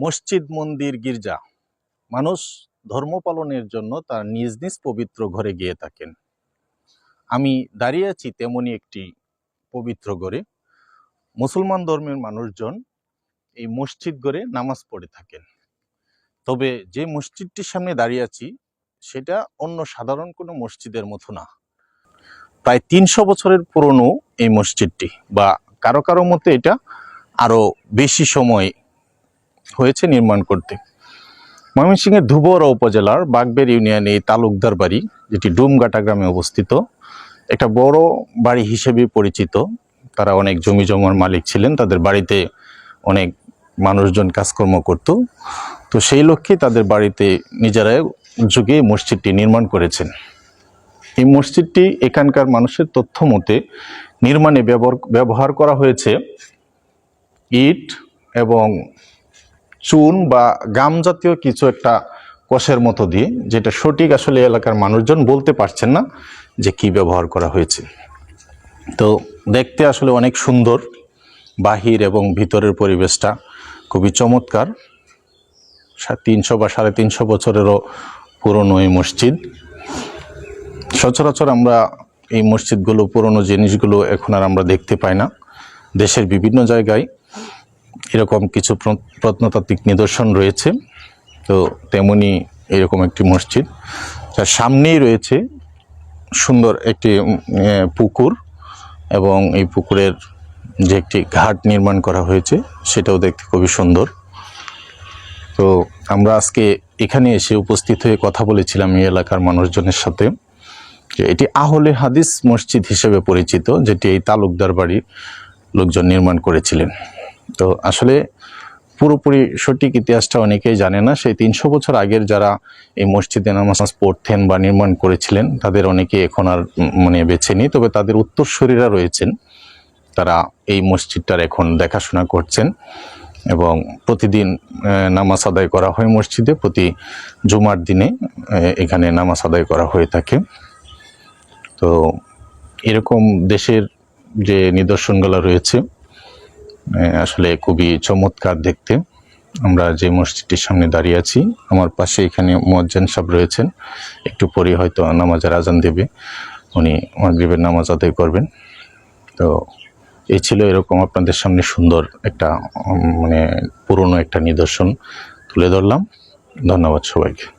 মসজিদ মন্দির গির্জা। মানুষ ধর্ম পালনের জন্য তার নিজ নিজ পবিত্র ঘরে গিয়ে থাকেন। আমি দাঁড়িয়ে আছি তেমনই একটি পবিত্র ঘরে। মুসলমান ধর্মের মানুষজন এই মসজিদ ঘরে নামাজ পড়ে থাকেন। তবে যে মসজিদটির সামনে দাঁড়িয়ে আছি, সেটা অন্য সাধারণ কোনো মসজিদের মতো না। প্রায় তিনশো বছরের পুরনো এই মসজিদটি বা কারও কারও মতে এটা আরও বেশি সময় হয়েছে নির্মাণ করতে। ময়মনসিংহের ধুবরা উপজেলার বাগবের ইউনিয়নে এই তালুকদার বাড়ি, যেটি ডুমগাটা গ্রামে অবস্থিত, একটা বড় বাড়ি হিসেবে পরিচিত। তারা অনেক জমি জমার মালিক ছিলেন, তাদের বাড়িতে অনেক মানুষজন কাজকর্ম করত। তো সেই লক্ষ্যে তাদের বাড়িতে নিজেরাই যুগে মসজিদটি নির্মাণ করেছেন। এই মসজিদটি এখানকার মানুষের তথ্য মতে নির্মাণে ব্যবহার ব্যবহার করা হয়েছে ইট এবং চুন বা গাম জাতীয় কিছু একটা কষের মতো দিয়ে, যেটা সঠিক আসলে এলাকার মানুষজন বলতে পারছেন না যে কি ব্যবহার করা হয়েছে। তো দেখতে আসলে অনেক সুন্দর, বাহির এবং ভিতরের পরিবেশটা খুবই চমৎকার। তিনশো বা সাড়ে তিনশো বছরেরও পুরনো এই মসজিদ। সচরাচর আমরা এই মসজিদগুলো, পুরনো জিনিসগুলো এখন আর আমরা দেখতে পাই না। দেশের বিভিন্ন জায়গায় এরকম কিছু প্র- প্রত্নতাত্ত্বিক নিদর্শন রয়েছে। তো তেমনি এরকম একটি মসজিদ। যার সামনেই রয়েছে সুন্দর একটি পুকুর এবং এই পুকুরের যে একটি ঘাট নির্মাণ করা হয়েছে, সেটাও দেখতে খুবই সুন্দর। তো আমরা আজকে এখানে এসে উপস্থিত হয়ে কথা বলেছিলাম এই এলাকার মানুষজনের সাথে যে এটি আহলে হাদিস মসজিদ হিসেবে পরিচিত, যেটি এই তালুকদার বাড়ির লোকজন নির্মাণ করেছিলেন। তো আসলে পুরোপুরি সঠিক ইতিহাসটা অনেকেই জানে না। সেই তিনশো বছর আগের যারা এই মসজিদে নামাজ পড়তেন বা নির্মাণ করেছিলেন, তাদের অনেকে এখন আর মানে বেছে নেই। তবে তাদের উত্তরসূরিরা রয়েছেন। তারা এই মসজিদটার এখন দেখাশোনা করছেন এবং প্রতিদিন নামাজ আদায় করা হয় মসজিদে। প্রতি জুমার দিনে এখানে নামাজ আদায় করা হয়ে থাকে। তো এরকম দেশের যে নিদর্শনগুলো রয়েছে আসলে খুবই চমৎকার দেখতে। আমরা যে মসজিদটির সামনে দাঁড়িয়ে আছি, আমার পাশে এখানে মোয়াজ্জেন সাহেব রয়েছেন। একটু পরে হয়তো নামাজের আজান দেবে। উনি মাগরিবের নামাজ আদায় করবেন। তো এই ছিল এরকম আপনাদের সামনে সুন্দর একটা মানে পুরনো একটা নিদর্শন তুলে ধরলাম। ধন্যবাদ সবাইকে।